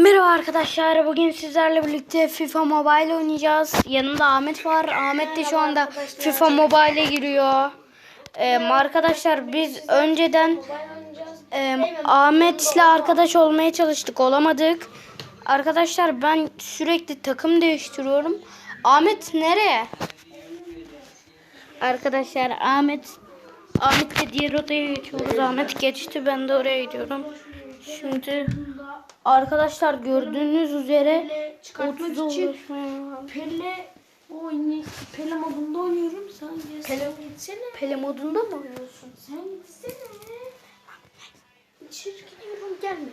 Merhaba arkadaşlar. Bugün sizlerle birlikte FIFA Mobile oynayacağız. Yanımda Ahmet var. Ahmet de şu anda FIFA Mobile'e giriyor. Ee, arkadaşlar biz önceden e, Ahmet'le arkadaş olmaya çalıştık. Olamadık. Arkadaşlar ben sürekli takım değiştiriyorum. Ahmet nereye? Arkadaşlar Ahmet Ahmet de diğer odaya geçiyoruz. Ahmet geçti. Ben de oraya gidiyorum. Şimdi arkadaşlar gördüğünüz üzere çıkartmak 30 için Pele oyunu Pele modunda oynuyorum. Sen gel. Pele gitsene. Pele modunda mı oynuyorsun? Sen gitsene. İçeri gidiyorum gelme.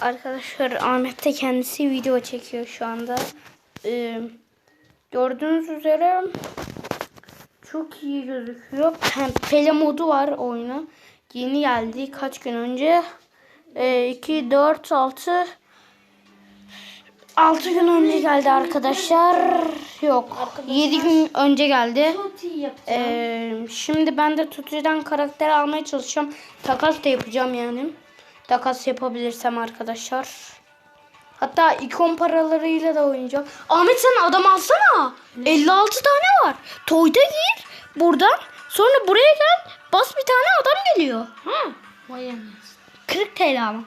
Arkadaşlar Ahmet de kendisi video çekiyor şu anda. Ee, gördüğünüz üzere çok iyi gözüküyor. Pele modu var oyuna. Yeni geldi kaç gün önce. Ee, 2, 4, 6 6 gün önce geldi arkadaşlar. Yok. 7 gün önce geldi. Ee, şimdi ben de tutucudan karakter almaya çalışacağım. Takas da yapacağım yani. Takas yapabilirsem arkadaşlar. Hatta ikon paralarıyla da oynayacağım. Ahmet sen adam alsana. 56 tane var. Toy'da gir buradan. Sonra buraya gel. Bas bir tane adam geliyor. ha. Vay anasını. 40 TL ama.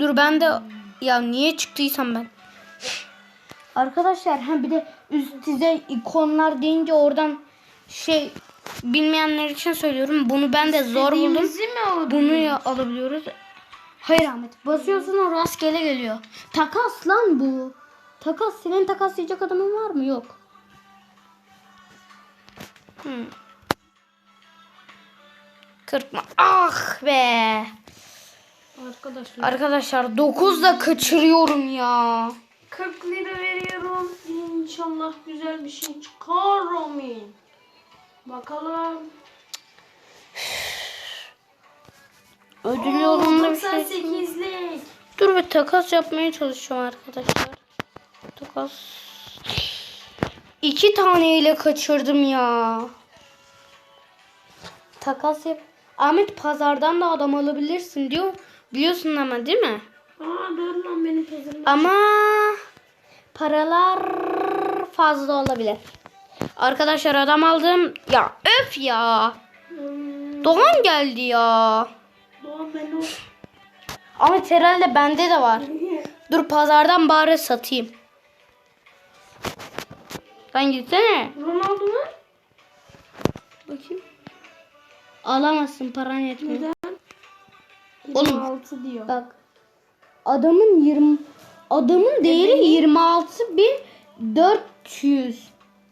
Dur ben de ya niye çıktıysam ben. Arkadaşlar ha bir de üst size ikonlar deyince oradan şey bilmeyenler için söylüyorum. Bunu ben de zor buldum. Bunu ya alabiliyoruz. Hayır Ahmet. Basıyorsun o rastgele geliyor. Takas lan bu. Takas. Senin takaslayacak adamın var mı? Yok. Hmm. Kırpma. Ah be. Arkadaşlar. Arkadaşlar 9 da kaçırıyorum ya. 40 lira veriyorum. İnşallah güzel bir şey çıkar Romin. Bakalım. Ödül yolunda bir şey. 98'lik. Dur bir takas yapmaya çalışıyorum arkadaşlar. Takas. İki taneyle kaçırdım ya. Takas yap. Ahmet pazardan da adam alabilirsin diyor. Biliyorsun ama değil mi? Aa dur lan beni pazarla. Ama paralar fazla olabilir. Arkadaşlar adam aldım. Ya öf ya. Hmm, Doğan geldi ya. Doğan ben o. Ahmet herhalde bende de var. Dur pazardan bari satayım. Sen gitsene. Ronaldo mu? Bakayım. Alamazsın paran yetmiyor. Neden? Oğlum. 26 diyor. Bak. Adamın 20 adamın değeri 26400.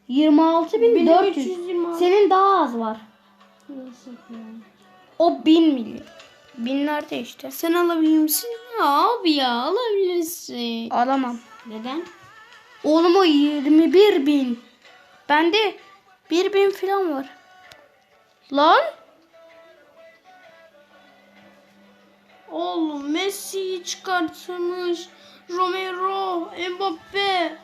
26400. 326. Senin daha az var. Nasıl yani? O 1000 milyon. Binlerde işte. Sen alabilir misin? Abi ya alabilirsin. Alamam. Neden? Oğlum o 21 bin. Bende 1 bin falan var. Lan. Oğlum Messi'yi çıkartmış. Romero, Mbappe,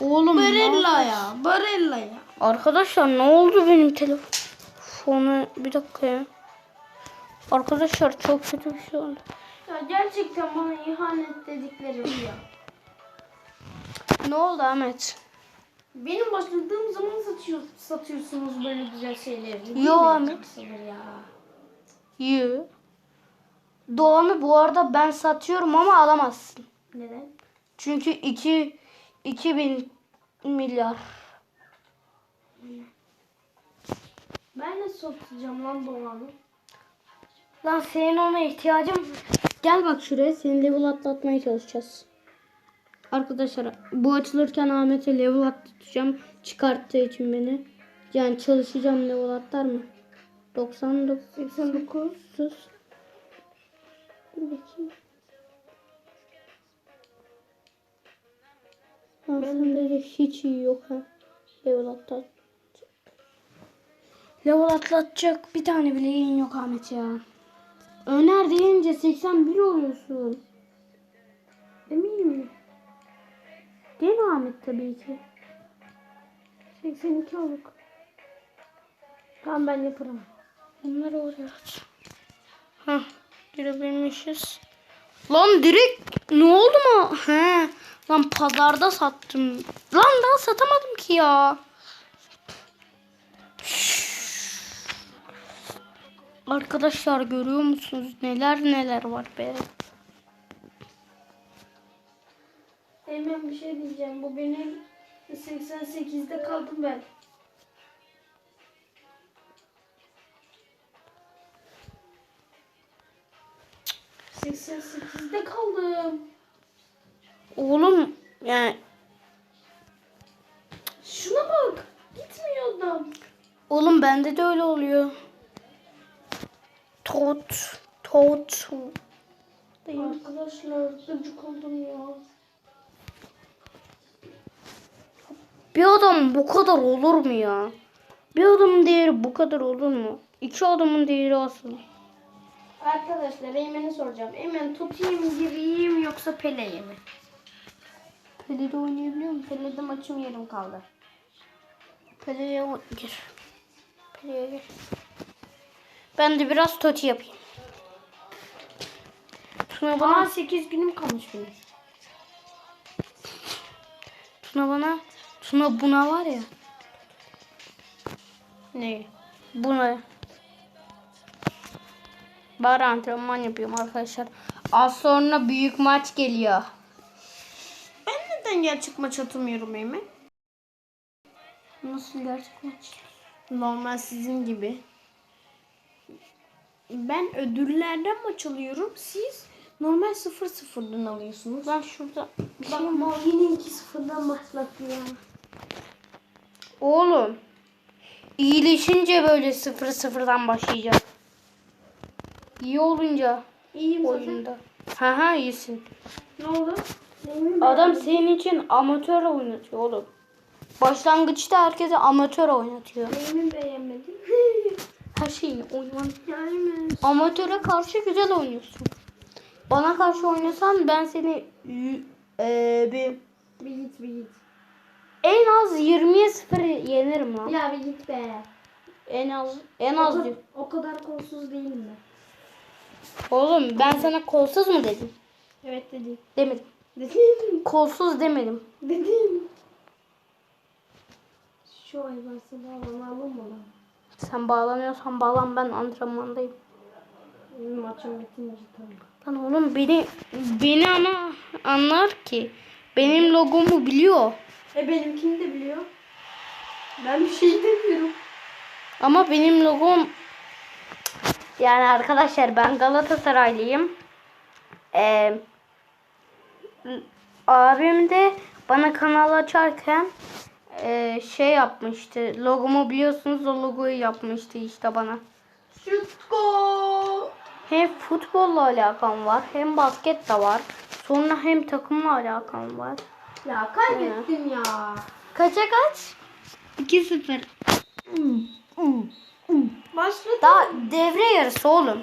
Oğlum Barella ya, Barella ya. Arkadaşlar ne oldu benim telefonu? Bir dakika ya. Arkadaşlar çok kötü bir şey oldu. Ya gerçekten bana ihanet dedikleri ya. Ne oldu Ahmet? Benim başladığım zaman satıyor, satıyorsunuz böyle güzel şeyleri. Yo? Ahmet. Ya. Doğan'ı bu arada ben satıyorum ama alamazsın. Neden? Çünkü 2 2000 milyar. Ben de satacağım lan Doğan'ı. Lan senin ona ihtiyacım. Gel bak şuraya seni level atlatmaya çalışacağız. Arkadaşlar bu açılırken Ahmet'e level atlatacağım. Çıkarttığı için beni. Yani çalışacağım level atlar mı? 99 89 sus. Dur bakayım. Sende de hiç iyi yok ha. Level atlat. Level atlatacak bir tane bile yayın yok Ahmet ya. Öner deyince 81 oluyorsun. Emin mi? Değil mi Ahmet tabii ki? 82 olduk. Tamam ben yaparım. Onları oraya at. Hah. Girebilmişiz. Lan direkt ne oldu mu? He. Lan pazarda sattım. Lan daha satamadım ki ya. Arkadaşlar görüyor musunuz neler neler var be. Hemen bir şey diyeceğim. Bu benim 88'de kaldım ben. ...88'de kaldım. Oğlum yani Şuna bak. Gitmiyor adam. oğlum bende de öyle oluyor. Tot tot Arkadaşlar gıcık oldum ya. Bir adam bu kadar olur mu ya? Bir adamın değeri bu kadar olur mu? İki adamın değeri asıl. Arkadaşlar Eymen'e soracağım. Eymen tutayım gireyim yoksa Pele'ye mi? Pele'de oynayabiliyor musun? Pele'de maçım yarım kaldı. Pele'ye gir. Pele'ye gir. Ben de biraz toti yapayım. Tuna bana, Aa 8 günüm kalmış benim. Tuna bana, Tuna buna var ya. Ne? Buna. Bari antrenman yapıyorum arkadaşlar. Az sonra büyük maç geliyor. Ben neden gerçek maç atamıyorum Eymen? Nasıl gerçek maç? Normal sizin gibi. Ben ödüllerden maç alıyorum. Siz normal 0-0'dan alıyorsunuz. Ben şurada bir şey Bak mal yine 2-0'dan başlattı ya. Oğlum. iyileşince böyle sıfır sıfırdan başlayacak. İyi olunca İyiyim oyunda. Ha ha iyisin. Ne oldu? Adam senin için amatör oynatıyor oğlum. Başlangıçta herkese amatör oynatıyor. Eymen beğenmedim. Her şeyi oynan. Eymen. Amatöre karşı güzel oynuyorsun. Bana karşı oynasan ben seni eee, bir Bir git bir git. en az 20'ye 0 yenerim lan. Ya bir git be. En az en O, az ka- diyor. o kadar kolsuz değilim ben. Oğlum ben sana kolsuz mu dedim? Evet dedim. Demedim. Dedim. Kolsuz demedim. Dedim. Şu hayvansı bağlanalım mı lan? Sen bağlanıyorsan bağlan ben antrenmandayım. Maçım bitince tabii. Lan oğlum beni beni ama anlar ki. Benim logomu biliyor. E benimkini de biliyor. Ben bir şey demiyorum. Ama benim logom yani arkadaşlar ben Galatasaraylıyım. Ee, abim de bana kanal açarken ee, şey yapmıştı. Logomu biliyorsunuz o logoyu yapmıştı işte bana. Şutko. Hem futbolla alakam var hem basket de var. Sonra hem takımla alakam var. Ya kaybettin ya. Kaça kaç? 2-0. Başladı. Daha devre yarısı oğlum.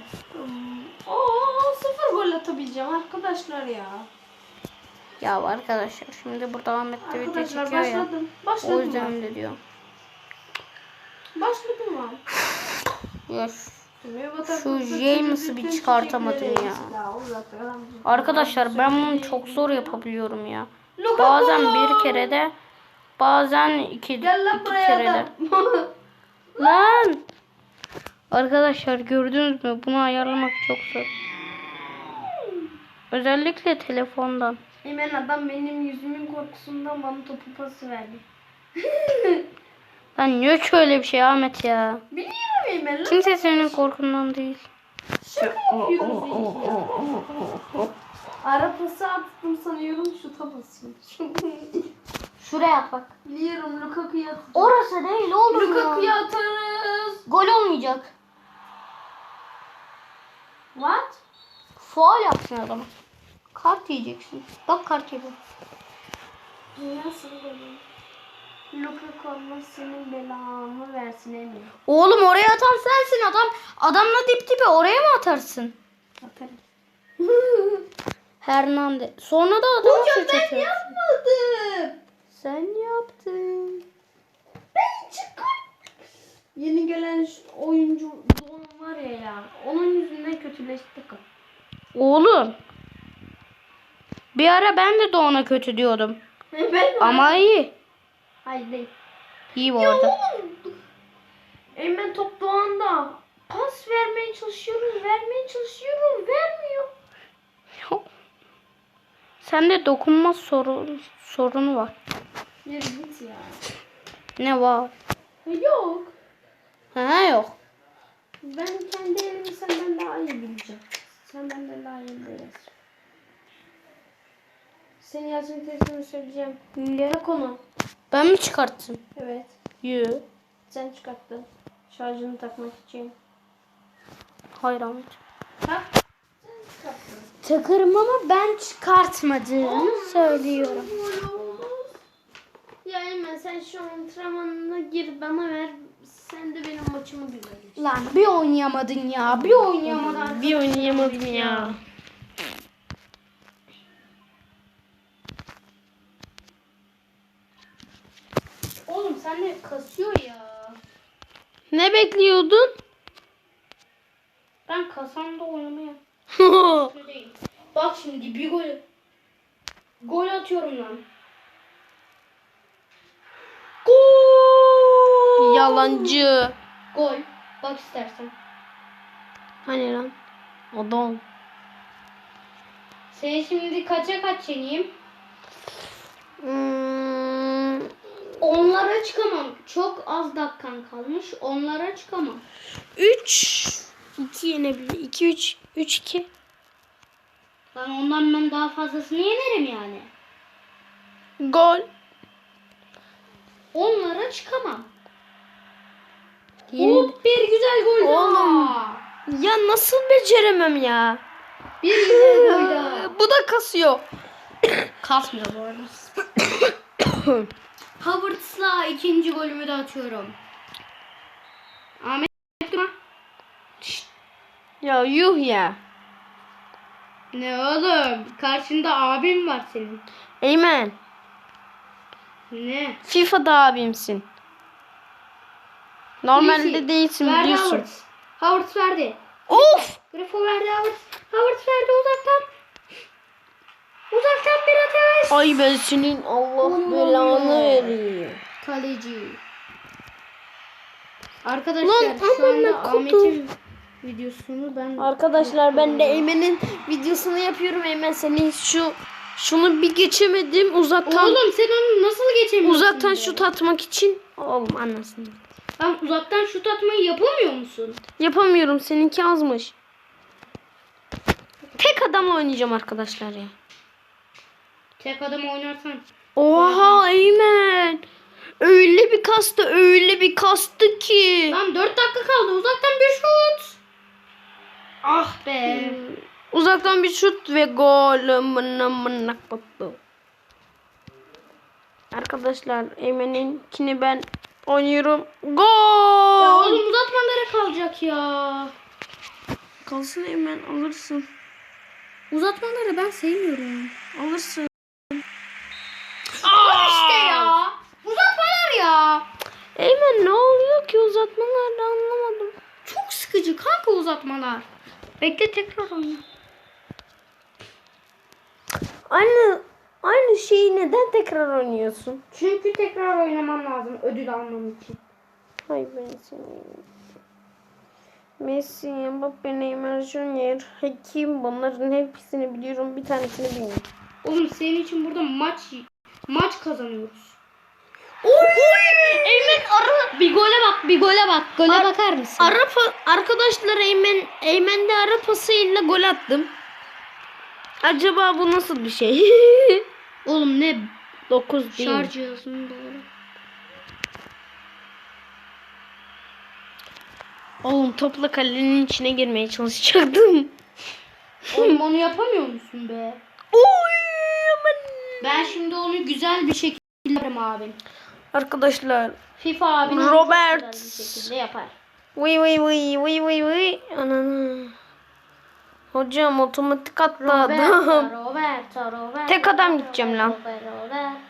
Oo sıfır gol atabileceğim arkadaşlar ya. Ya arkadaşlar şimdi burada Ahmet de video çekiyor ya. başladım. O Başladım yüzden ben. öyle diyor. Başladım ben. Ya Şu James'ı bir çıkartamadım ya. Arkadaşlar ben bunu çok zor yapabiliyorum ya. Bazen bir kere de bazen iki, iki buraya kere de. da. Lan! Arkadaşlar gördünüz mü? Bunu ayarlamak çok zor. Özellikle telefondan. Hemen adam benim yüzümün korkusundan bana topu pası verdi. Lan yok şöyle bir şey Ahmet ya. Biliyorum Eymen. Kimse senin korkundan değil. Şaka yapıyoruz ya. Ara pası attım sanıyorum şuta basayım. Şuraya at bak. Biliyorum Lukaku'ya atacağım. Orası değil oğlum Lukaku'ya ya. atarız. Gol olmayacak. What? Faal yapsın adamı. Kart yiyeceksin. Bak kart yedi. Nasıl böyle? Lukaku Allah senin belanı versin Emin. Oğlum oraya atan sensin adam. Adamla dip dibe oraya mı atarsın? Atarım. Hernandez. Sonra da adamı Hocam ben atıyor. yapmadım. Sen yaptın. Ben çıkar. Yeni gelen oyuncu var ya ya. Onun yüzünden kötüleştik. Oğlum. Bir ara ben de Doğan'a kötü diyordum. Ben Ama iyi. Hayır değil. İyi bu arada. Eymen top doğanda pas vermeye çalışıyorum, vermeye çalışıyorum, vermiyor. Sende dokunma sorun, sorunu var. Git ya. Ne var? Yok. Ha yok. Ben kendi elimi senden daha iyi bileceğim. Sen benden daha iyi bilirsin. Senin yazın testini söyleyeceğim. Ne? Konu. Ben mi çıkarttım? Evet. Yü. Sen çıkarttın. Şarjını takmak için. Hayır Ahmet. Çıkarttın. Takarım ama ben çıkartmadığımı söylüyorum. Ya Eymen sen şu antrenmanına gir bana ver. Sen de benim maçımı güzel. Lan bir oynayamadın ya. Bir oynayamadın. Bir oynayamadım ya. Oğlum sen de kasıyor ya. Ne bekliyordun? Ben kasamda oynamaya değil. Bak şimdi bir gol. Gol atıyorum lan. Gol. Yalancı. Gol. Bak istersen. Hani lan? Adam. Seni şimdi kaça kaç yeneyim? Hmm, Onlara çıkamam. Çok az dakikan kalmış. Onlara çıkamam. 3 2 yenebilir. 2 3 3 2. Ben ondan ben daha fazlasını yenerim yani. Gol. Onlara çıkamam. Yeni- bir güzel gol Oğlum. daha. Ya nasıl beceremem ya? Bir güzel gol daha. Bu da kasıyor. Kasmıyor bu arada. Havertz'la ikinci golümü de atıyorum. Ahmet Ya yuh ya. Ne oğlum? Karşında abim var senin. Eymen. Ne? FIFA'da abimsin. Normalde Messi. değilsin Verdi biliyorsun. Havertz. Havertz verdi. Of! Grifo verdi Havertz. Havertz verdi uzaktan. Uzaktan bir ateş. Ay ben senin Allah Oğlum. belanı vereyim. Kaleci. Arkadaşlar Lan şu anda. Ahmet'in videosunu ben Arkadaşlar ben de Eymen'in videosunu yapıyorum. Eymen seni şu şunu bir geçemedim uzaktan. Oğlum sen onu nasıl geçemiyorsun? uzaktan şut atmak için. Oğlum anlasın. Lan uzaktan şut atmayı yapamıyor musun? Yapamıyorum seninki azmış. Tek adamla oynayacağım arkadaşlar ya. Tek adam oynarsan. Oha Eymen. Öyle bir kastı öyle bir kastı ki. Lan 4 dakika kaldı uzaktan bir şut. Ah be. Uzaktan bir şut ve gol. Mına mına koptu. Arkadaşlar Eymen'inkini ben oynuyorum. Gol. Ya oğlum uzatmalara kalacak ya. Kalsın Eymen alırsın. Uzatmaları ben sevmiyorum. Alırsın. İşte ya. Uzatmalar ya. Eymen ne oluyor ki uzatmalarda anlamadım. Çok sıkıcı kanka uzatmalar. Bekle tekrar oyna. Aynı aynı şeyi neden tekrar oynuyorsun? Çünkü tekrar oynamam lazım ödül almam için. Hay ben seni. Messi, Mbappe, Neymar Junior, Hakim bunların hepsini biliyorum. Bir tanesini bilmiyorum. Oğlum senin için burada maç maç kazanıyoruz. Eymen ara Bir gole bak, bir gole bak. Gole Ar- bakar mısın? ara arkadaşlar Eymen Eymen'de ara pasıyla gol attım. Acaba bu nasıl bir şey? Oğlum ne 9 değil. şarj cihazının doğru. Oğlum topla kalenin içine girmeye çalışacaktım. Oğlum onu yapamıyor musun be? Oy aman. Ben şimdi onu güzel bir şekilde yaparım abim. Arkadaşlar FIFA abinin Robert. güzel bir şekilde yapar. Vıy vıy vıy vıy vıy vıy. Ananı. Hocam otomatik attı adam. Roberto, Roberto, Roberto. Tek adam gideceğim lan. Roberto, Roberto.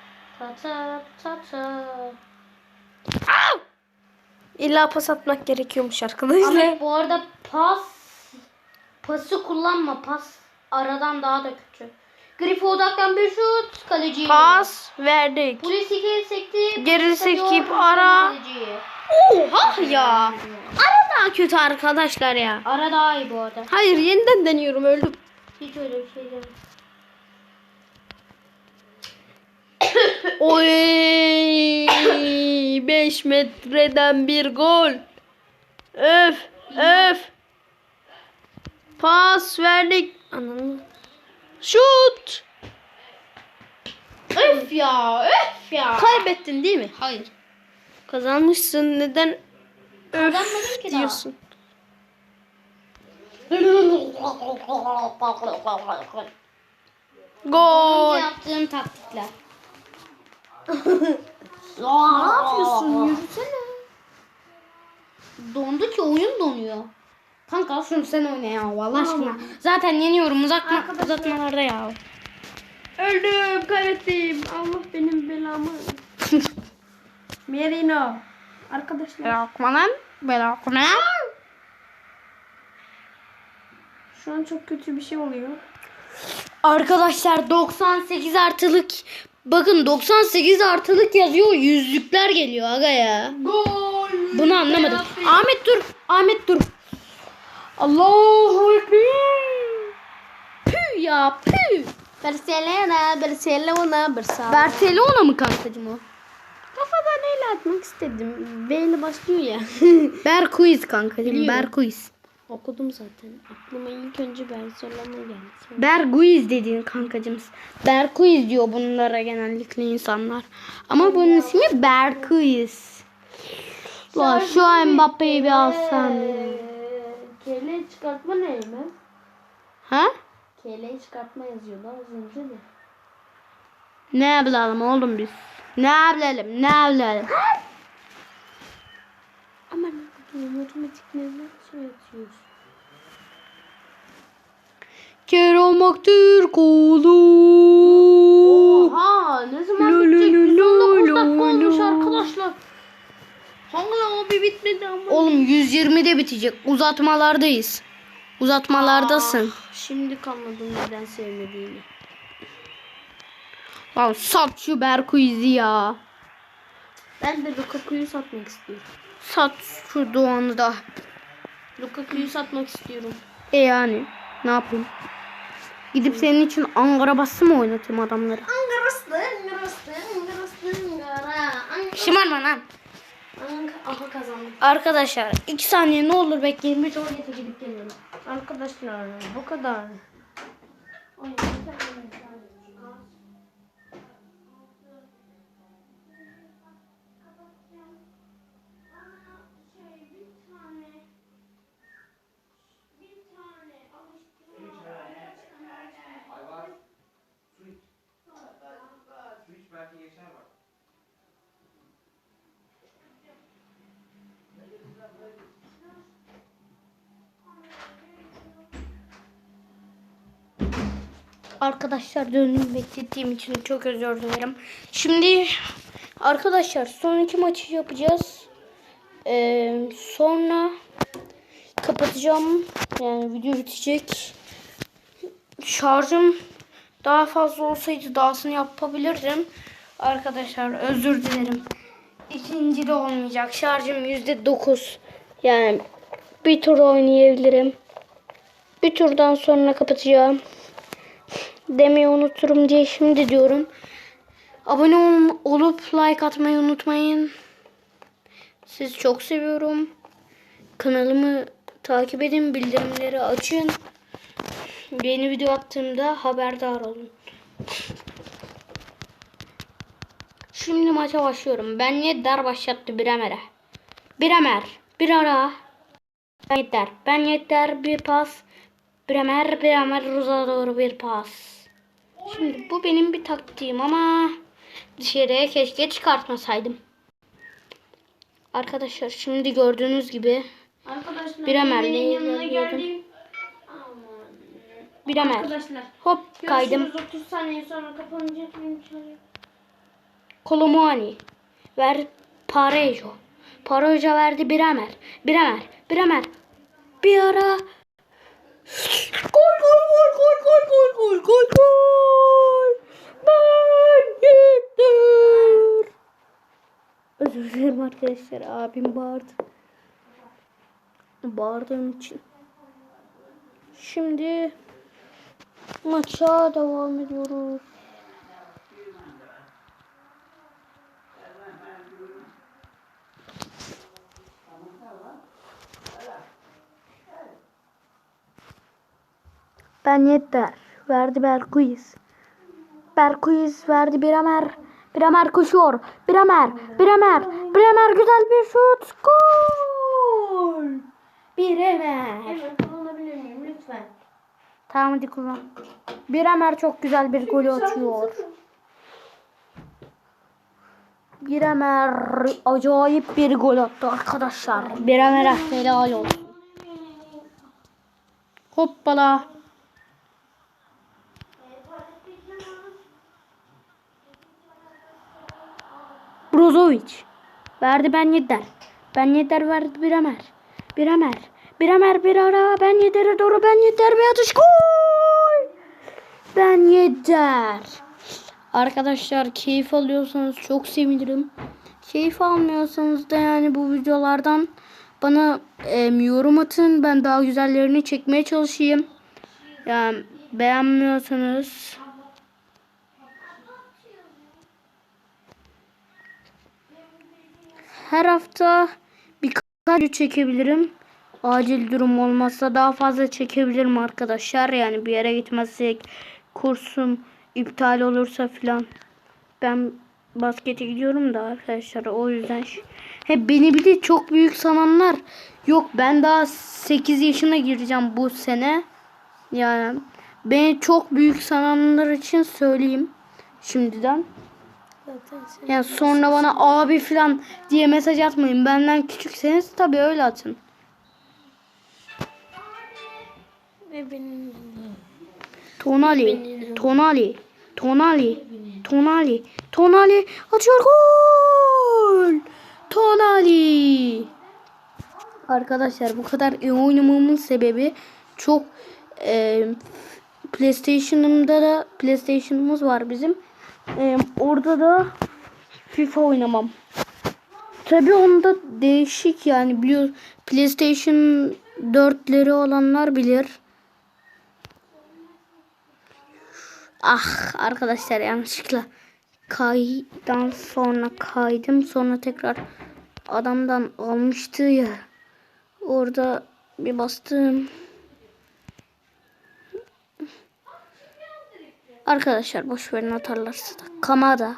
İlla pas atmak gerekiyormuş arkadaşlar. Ahmet bu arada pas pası kullanma pas. aradan daha da kötü. Grifo odaklan bir şut. Kaleci. Pas verdik. Polis iki sekti. Geri sekip ara. kaleciyi. Oha ya. Ara daha kötü arkadaşlar ya. Ara daha iyi bu arada. Hayır yeniden deniyorum öldüm. Hiç öyle bir şey değil. Oy 5 metreden bir gol. Öf öf. Pas verdik. Ananı. Şut. Öf ya öf ya. Kaybettin değil mi? Hayır. Kazanmışsın. Neden öf ki diyorsun? Gol. Yaptığım taktikler. Ne yapıyorsun? Yürüsene. Dondu ki oyun donuyor. Kanka şunu sen oyna ya Allah aşkına. Zaten yeniyorum uzatma, uzatmalarda ya. Öldüm, kaybettim. Allah benim belamı. Merino. Arkadaşlar. Bırakma lan. Bırakma. Şu an çok kötü bir şey oluyor. Arkadaşlar 98 artılık bakın 98 artılık yazıyor yüzlükler geliyor aga ya. Gol. Bunu anlamadım. Ahmet dur. Ahmet dur. Allahu Ekber. Pü ya pü. Barcelona, Barcelona, Barcelona. Barcelona mı kankacım o? Kafadan neyle atmak istedim. B ile başlıyor ya. Berkuiz Biliyorum. Berkuiz. Okudum zaten. Aklıma ilk önce Barcelona geldi. Berguiz dediğin kankacım. Berkuiz diyor bunlara genellikle insanlar. Ama bunun ismi Berkuiz. Ulan şu Mbappe'yi bir alsan. Kele çıkartma ne mi? Ha? Kele çıkartma yazıyordu az önce de. Ne yapalım oğlum biz? Ne yapalım? Ne yapalım? Ama ne kadar matematik ne nasıl yatıyorsun? Kör olmak Türk oldu. Oha ne zaman Lo, bitecek? lo, 119 lo, dakika olmuş arkadaşlar. Hala abi bitmedi ama. Oğlum 120'de bitecek. Uzatmalardayız. Uzatmalardasın. Şimdi anladım neden sevmediğini. Lan sat şu Berkuiz'i ya. Ben de Lukaku'yu satmak istiyorum. Sat şu Doğan'ı da. Lukaku'yu satmak istiyorum. E yani ne yapayım? Gidip senin için Ankara bası mı oynatayım adamları? Angaraslı, Angaraslı, Angaraslı, Angara. Şımarma lan. Aha kazandım. Arkadaşlar 2 saniye ne olur bekleyin. Bir tuvalete gidip geliyorum. Arkadaşlar bu kadar. Arkadaşlar döndüm beklettiğim için çok özür dilerim. Şimdi arkadaşlar son iki maçı yapacağız. Ee, sonra kapatacağım. Yani video bitecek. Şarjım daha fazla olsaydı dahasını yapabilirdim. Arkadaşlar özür dilerim. İkinci de olmayacak. Şarjım yüzde dokuz. Yani bir tur oynayabilirim. Bir turdan sonra kapatacağım demeyi unuturum diye şimdi diyorum. Abone ol- olup like atmayı unutmayın. Sizi çok seviyorum. Kanalımı takip edin, bildirimleri açın. Yeni video attığımda haberdar olun. Şimdi maça başlıyorum. Ben Yedder başlattı Bremer'e. Bremer, bir ara. Ben Yedder, ben Yedder bir pas. Bremer, Bremer Roza doğru bir pas. Şimdi bu benim bir taktiğim ama dışarıya keşke çıkartmasaydım. Arkadaşlar şimdi gördüğünüz gibi Arkadaşlar yemeğin yanına geldim. Bremer. Arkadaşlar Hop kaydım. görüşürüz 30 saniye sonra kapanacak. Kolomani. Ver Parejo. Parejo verdi Bremer. Bremer. Bremer. Bir ara. Gol gol gol gol gol gol gol gol gol. Ben Yeter. Özür dilerim arkadaşlar abim bağırdı. Bağırdığım için. Şimdi maça devam ediyoruz. Ben yeter. Verdi Berkuiz. Berkuiz verdi Bremer. Bremer koşuyor. Bremer. Bremer. Bremer güzel bir şut. Gol. Bremer. Evet kullanabilir miyim lütfen? Tamam hadi kullan. Bremer çok güzel bir gol atıyor. Bremer acayip bir gol attı arkadaşlar. Bremer'e helal olsun. Hoppala. Brozovic. Verdi ben Yedder. Ben Yedder verdi Bremer. Bremer. Bremer bir ara. Ben Yedder'e doğru ben Yedder bir atış. Gol. Ben Yedder. Arkadaşlar keyif alıyorsanız çok sevinirim. Keyif almıyorsanız da yani bu videolardan bana em, yorum atın. Ben daha güzellerini çekmeye çalışayım. Yani beğenmiyorsanız her hafta birkaç video çekebilirim. Acil durum olmazsa daha fazla çekebilirim arkadaşlar. Yani bir yere gitmezsek kursum iptal olursa filan. Ben baskete gidiyorum da arkadaşlar o yüzden. He beni bir de çok büyük sananlar yok ben daha 8 yaşına gireceğim bu sene. Yani beni çok büyük sananlar için söyleyeyim şimdiden. Yani sonra bana abi falan diye mesaj atmayın. Benden küçükseniz tabii öyle atın. Ve benim Tonali, Tonali, Tonali, Tonali, Tonali atıyor gol. Tonali. Arkadaşlar bu kadar iyi oynamamın sebebi çok e, PlayStation'ımda da PlayStation'ımız var bizim. E, orada da FIFA oynamam. Tabii onda değişik yani biliyor PlayStation 4'leri olanlar bilir. Ah arkadaşlar yanlışlıkla kaydan sonra kaydım sonra tekrar adamdan almıştı ya orada bir bastım arkadaşlar boş verin atarlarsa da. Kamada.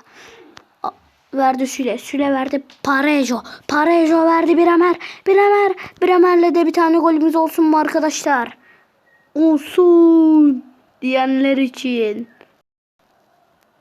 Verdi Süle. Süle verdi. Parejo. Parejo verdi Bremer Bremer Bremer'le de bir tane golümüz olsun mu arkadaşlar? Olsun diyenler için